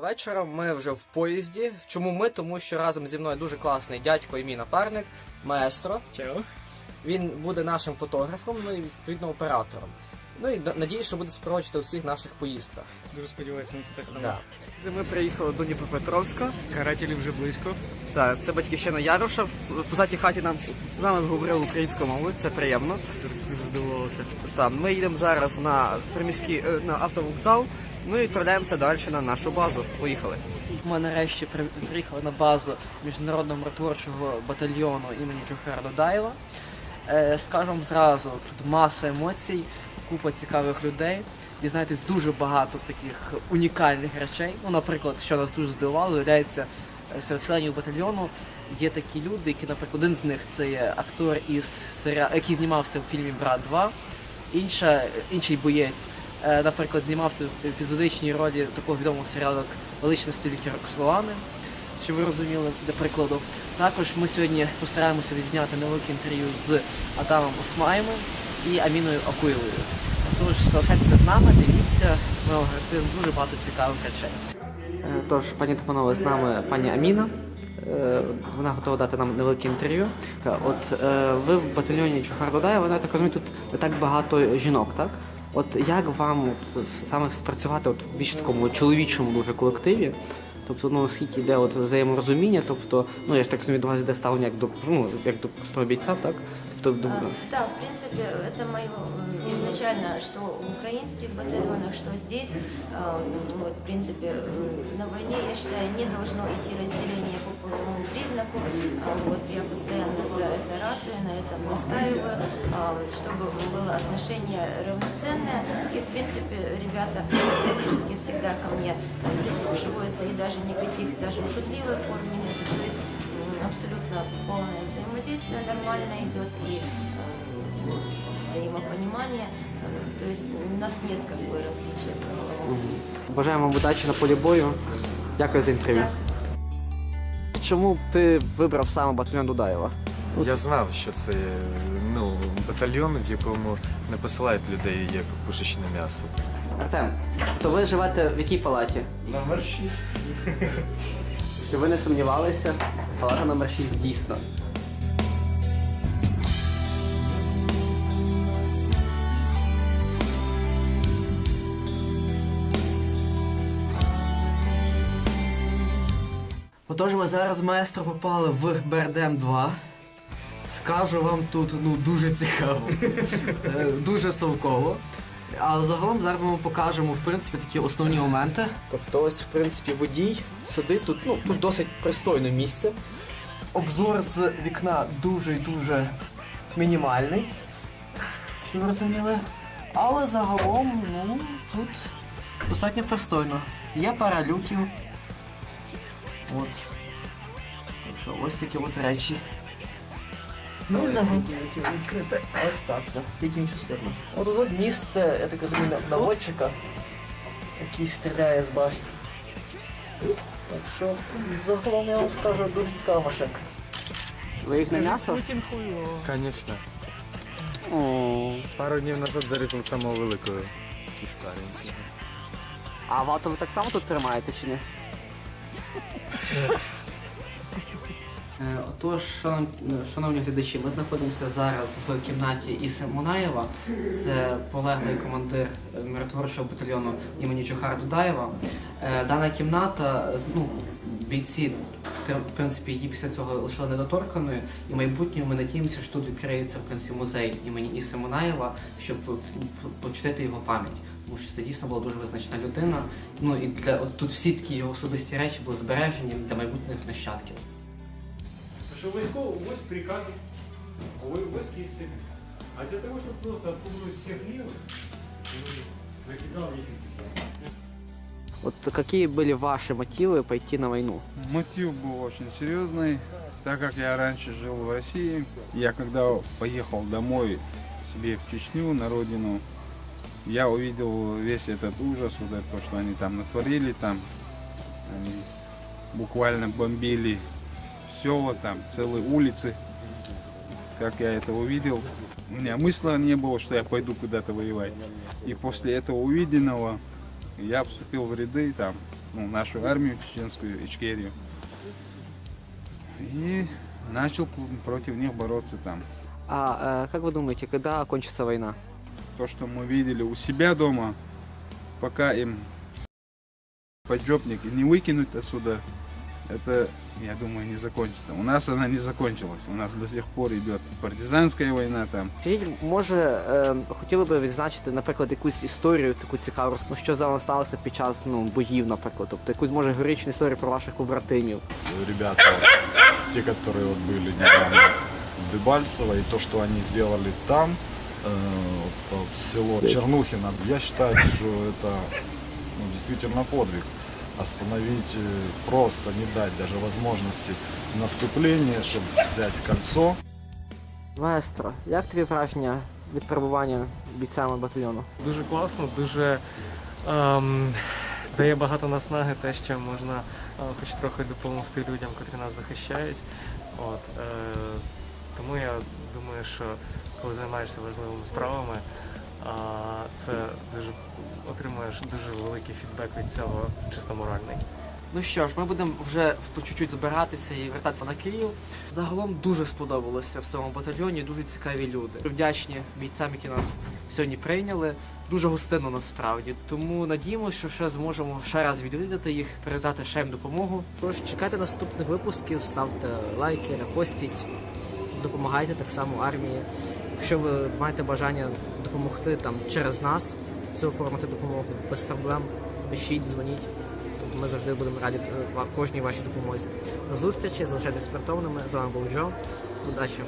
Доброго вечора. Ми вже в поїзді. Чому ми? Тому що разом зі мною дуже класний дядько і мій напарник, маестро. Чао. Він буде нашим фотографом, ну і відповідно оператором. Ну і надіюсь, що буде супроводжувати у всіх наших поїздках. Дуже сподіваюся на це так само. Да. Ми приїхали до Дніпропетровська. Карателі вже близько. Так, це батьківщина Яроша. В позаті хаті нам з нами говорили українською мовою, це приємно. Здивувалося. Так, ми їдемо зараз на приміський е, на автовокзал. Ну і відправляємося далі на нашу базу. Поїхали. Ми нарешті приїхали на базу міжнародного миротворчого батальйону імені Джохара Додаєва. Е, скажемо зразу, тут маса емоцій, купа цікавих людей. Дізнаєтесь дуже багато таких унікальних речей. Ну, наприклад, що нас дуже здивувало, виявляється, е, серед членів батальйону є такі люди, які, наприклад, один з них це є актор із серіалу, який знімався в фільмі Брат 2. Інша, інший боєць, е, наприклад, знімався в епізодичній ролі такого відомого серіалу, як Величне століття Роксолани, щоб ви розуміли, для прикладу. Також ми сьогодні постараємося відзняти невелике інтерв'ю з Адамом Осмаєм і Аміною Акуєвою. Тож залишайтеся з нами, дивіться, ми дуже багато цікавих речей. Е, Тож, пані та панове, з нами пані Аміна. Е, Вона готова дати нам невелике інтерв'ю. Е, От ви в батальйоні Чухар Додаєва, я так розумію, тут не так багато жінок, так? От як вам от, саме спрацювати от, в більш такому чоловічому дуже колективі? Тобто, ну наскільки йде от взаєморозуміння, тобто, ну я ж так розумію, до вас йде ставлення як до ну як до простого бійця, так? Тобто, А, Да, в принципе, это мое м, изначально, что в украинских батальонах, что здесь, а, вот, в принципе, м, на войне, я считаю, не должно идти разделение по половому признаку. А, Вот, я постоянно за это ратую, на этом настаиваю, а, чтобы было отношение равноценное. И, в принципе, ребята практически всегда ко мне прислушиваются, и даже никаких, даже в шутливой форме нет. То есть м, абсолютно полное взаимодействие нормально идет и э, взаимопонимание. Э, То есть у нас нет как бы различия по половому признаку. Бажаємо вам удачі на полі бою. Дякую за інтерв'ю. Чому ти вибрав саме батальйон Дудаєва? Я знав, що це ну, батальйон, в якому не посилають людей як пушечне м'ясо. Артем, то ви живете в якій палаті? Номер 6. Щоб ви не сумнівалися, палата номер 6 дійсно. Отож, ми зараз маестро попали в БРДМ 2. Скажу вам тут ну, дуже цікаво, Е, дуже совково. А загалом зараз ми вам покажемо в принципі такі основні моменти. Тобто ось в принципі водій сидить тут, ну тут досить пристойне місце. Обзор з вікна дуже і дуже мінімальний. Щоб ви розуміли. Але загалом, ну, тут достатньо пристойно. Є пара люків. От. Так що ось такі от речі. Ну і загалом. Ось так, так. Тільки іншу сторону. От тут от місце, я так розумію, наводчика, який стріляє з башні. Так що, загалом я вам скажу, дуже цікава машинка. Ви їх на м'ясо? Звісно. Пару днів назад зарізав самого великого і старенького. А вату ви так само тут тримаєте чи ні? Е, Отож, шанов- шановні глядачі, ми знаходимося зараз в кімнаті Іси Мунаєва. Це полеглий командир е, миротворчого батальйону імені Чохара Дудаєва. Е, Дана кімната, ну, бійці, в принципі, її після цього лишили недоторканою. І в майбутньому ми надіємося, що тут відкриється в принципі музей імені Іси Мунаєва, щоб п- п- його пам'ять. Тому що це дійсно була дуже визначна людина. Ну і для от тут всі такі його особисті речі були збережені для майбутніх нащадків. Что войсковый войск приказов, вой- войск есть цель. А для того, чтобы просто отпугнуть всех левых, накидал в них антисемитизм. Вот какие были ваши мотивы пойти на войну? Мотив был очень серьезный, так как я раньше жил в России. Я когда поехал домой себе в Чечню, на родину, я увидел весь этот ужас, вот это, то, что они там натворили, там они буквально бомбили села, там целые улицы. Как я это увидел, у меня мысла не было, что я пойду куда-то воевать. И после этого увиденного я вступил в ряды там ну, нашу армию чеченскую, Ичкерию. И начал против них бороться там. А как вы думаете, когда окончится война? То, что мы видели у себя дома, пока им поджопник не выкинуть отсюда, это, я думаю, не закончится. У нас она не закончилась. У нас до сих пор идет партизанская война там. Скажіть, може, е, хотіли би відзначити, наприклад, якусь історію таку цікаву, ну, що за вами сталося під час ну, боїв, наприклад, тобто якусь може героїчну історію про ваших побратимів. ребята, те, которые вот были недавно в Дебальцево, и то, что они сделали там, э, вот, вот село Чернухино, я считаю, что это ну, действительно подвиг. Остановить э, просто, не дать даже возможности наступления, чтобы взять кольцо. Маестро, як тобі враження від перебування бійцями батальйону? Дуже класно, дуже ем, дає багато наснаги те, що можна е, хоч трохи допомогти людям, котрі нас захищають. От, е, тому я думаю, що коли займаєшся важливими справами, це дуже отримуєш дуже великий фідбек від цього, чисто моральний. Ну що ж, ми будемо вже по чуть-чуть збиратися і вертатися на Київ. Загалом дуже сподобалося в цьому батальйоні, дуже цікаві люди. Вдячні бійцям, які нас сьогодні прийняли. Дуже гостинно насправді. Тому надіємося, що ще зможемо ще раз відвідати їх, передати ще їм допомогу. Тож чекайте наступних випусків, ставте лайки, репостіть, допомагайте так само армії. Якщо ви маєте бажання допомогти там через нас, цю оформити допомогу без проблем, пишіть, дзвоніть. Тобто ми завжди будемо раді е, кожній вашій допомозі. До зустрічі, залишайтесь спортовними. З вами був Джо. Удачі!